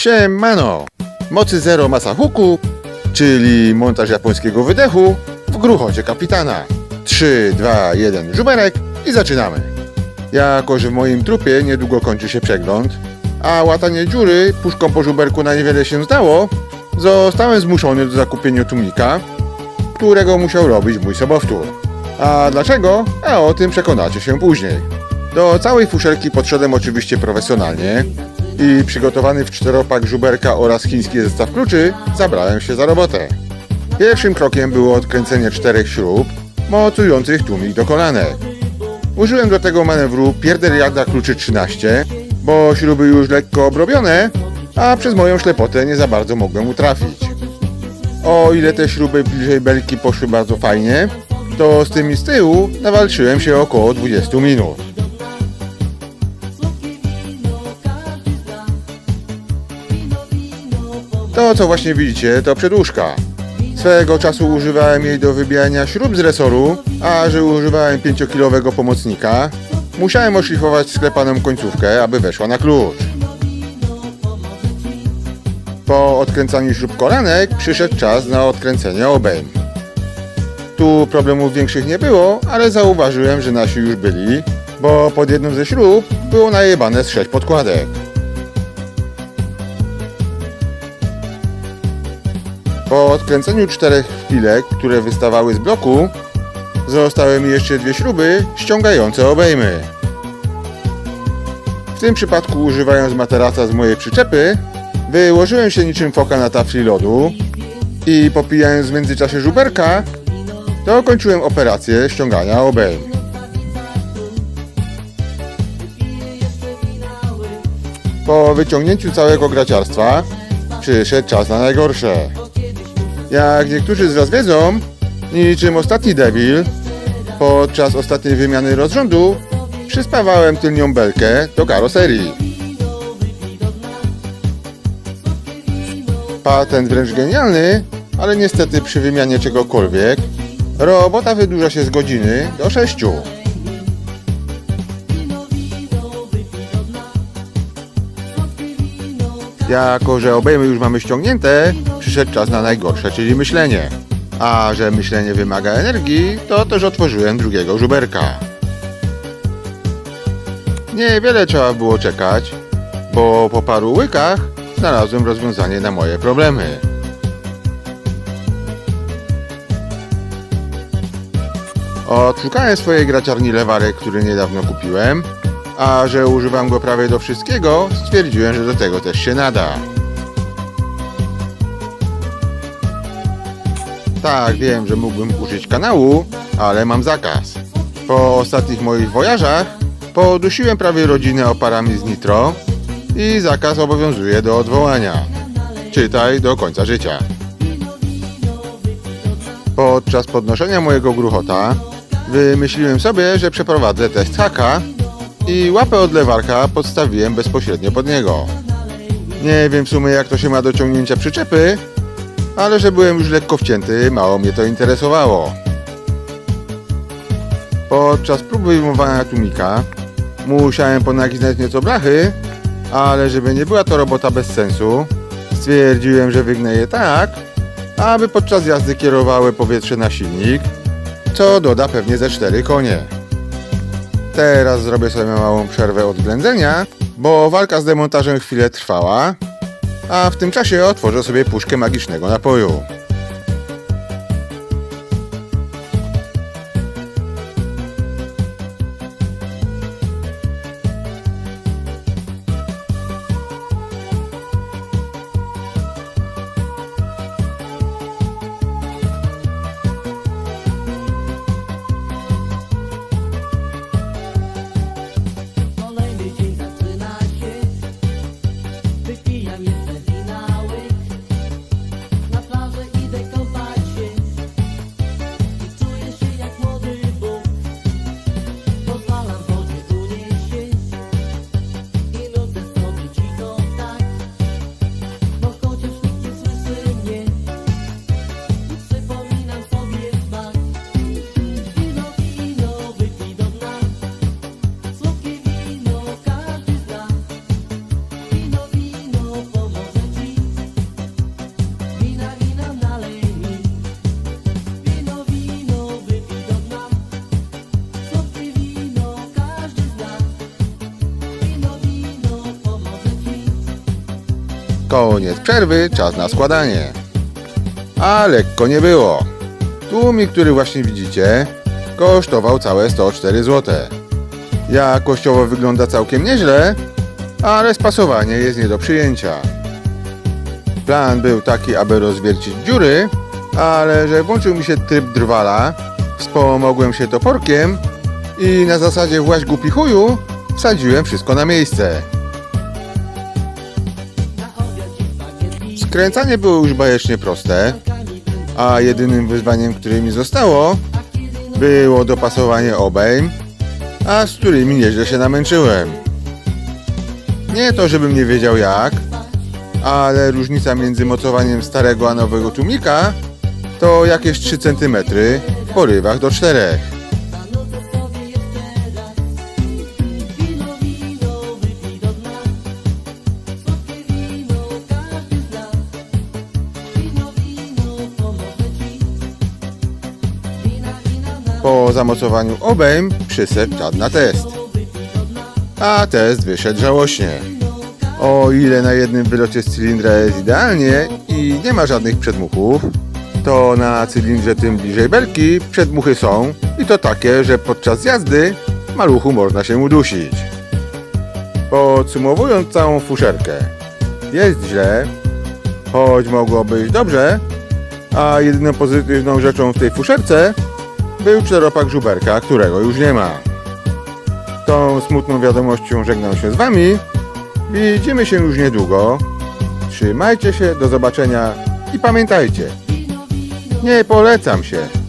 Siemano! Mocy zero masa huku, czyli montaż japońskiego wydechu w gruchocie kapitana. 3, 2, 1, żuberek i zaczynamy. Jako, że w moim trupie niedługo kończy się przegląd, a łatanie dziury puszką po żuberku na niewiele się zdało, zostałem zmuszony do zakupienia tłumika, którego musiał robić mój sobowtór. A dlaczego? A o tym przekonacie się później. Do całej fuszerki podszedłem oczywiście profesjonalnie i przygotowany w czteropak żuberka oraz chiński zestaw kluczy zabrałem się za robotę. Pierwszym krokiem było odkręcenie czterech śrub mocujących tłumik do kolanek. Użyłem do tego manewru pierderiada kluczy 13, bo śruby już lekko obrobione, a przez moją ślepotę nie za bardzo mogłem utrafić. O ile te śruby bliżej belki poszły bardzo fajnie, to z tymi z tyłu nawalczyłem się około 20 minut. To co właśnie widzicie to przedłużka. Swego czasu używałem jej do wybijania śrub z resoru, a że używałem 5-kilowego pomocnika, musiałem oszlifować sklepaną końcówkę, aby weszła na klucz. Po odkręcaniu śrub kolanek przyszedł czas na odkręcenie obejm. Tu problemów większych nie było, ale zauważyłem, że nasi już byli, bo pod jedną ze śrub było najebane z sześć podkładek. Po odkręceniu czterech wpilek, które wystawały z bloku, zostały mi jeszcze dwie śruby ściągające obejmy. W tym przypadku używając materaca z mojej przyczepy, wyłożyłem się niczym foka na tafli lodu i popijając w międzyczasie żuberka, dokończyłem operację ściągania obejm. Po wyciągnięciu całego graciarstwa przyszedł czas na najgorsze. Jak niektórzy z Was wiedzą, niczym ostatni debil, podczas ostatniej wymiany rozrządu przyspawałem tylnią belkę do karoserii. Patent wręcz genialny, ale niestety przy wymianie czegokolwiek robota wydłuża się z godziny do 6. Jako, że obejmy już mamy ściągnięte, przyszedł czas na najgorsze, czyli myślenie. A że myślenie wymaga energii, to też otworzyłem drugiego żuberka. Niewiele trzeba było czekać, bo po paru łykach znalazłem rozwiązanie na moje problemy. Odszukałem swojej graciarni lewarek, który niedawno kupiłem, a że używam go prawie do wszystkiego, stwierdziłem, że do tego też się nada. Tak, wiem, że mógłbym użyć kanału, ale mam zakaz. Po ostatnich moich wojażach podusiłem prawie rodzinę oparami z nitro i zakaz obowiązuje do odwołania. Czytaj do końca życia. Podczas podnoszenia mojego gruchota wymyśliłem sobie, że przeprowadzę test haka i łapę od lewarka podstawiłem bezpośrednio pod niego. Nie wiem w sumie jak to się ma do ciągnięcia przyczepy, ale że byłem już lekko wcięty, mało mnie to interesowało. Podczas próby wyjmowania tłumika musiałem ponaginać nieco blachy, ale żeby nie była to robota bez sensu, stwierdziłem, że wygnę je tak, aby podczas jazdy kierowały powietrze na silnik, co doda pewnie ze 4 konie. Teraz zrobię sobie małą przerwę od ględzenia, bo walka z demontażem chwilę trwała, a w tym czasie otworzę sobie puszkę magicznego napoju. Koniec przerwy, czas na składanie. A lekko nie było. Tłumik, który właśnie widzicie, kosztował całe 104 zł. Jakościowo wygląda całkiem nieźle, ale spasowanie jest nie do przyjęcia. Plan był taki, aby rozwiercić dziury, ale że włączył mi się tryb drwala, wspomogłem się toporkiem i na zasadzie właś głupi chuju wsadziłem wszystko na miejsce. Skręcanie było już bajecznie proste, a jedynym wyzwaniem, które mi zostało, było dopasowanie obejm, a z którymi nieźle się namęczyłem. Nie to, żebym nie wiedział jak, ale różnica między mocowaniem starego a nowego tłumika to jakieś 3 cm w porywach do 4. Po zamocowaniu obejm przyszedł czad na test. A test wyszedł żałośnie. O ile na jednym wylocie z cylindra jest idealnie i nie ma żadnych przedmuchów, to na cylindrze tym bliżej belki przedmuchy są i to takie, że podczas jazdy maluchu można się udusić. Podsumowując całą fuszerkę, jest źle, choć mogło być dobrze, a jedyną pozytywną rzeczą w tej fuszerce był czteropak żuberka, którego już nie ma. Tą smutną wiadomością żegnam się z Wami. Widzimy się już niedługo. Trzymajcie się, do zobaczenia i pamiętajcie, nie polecam się.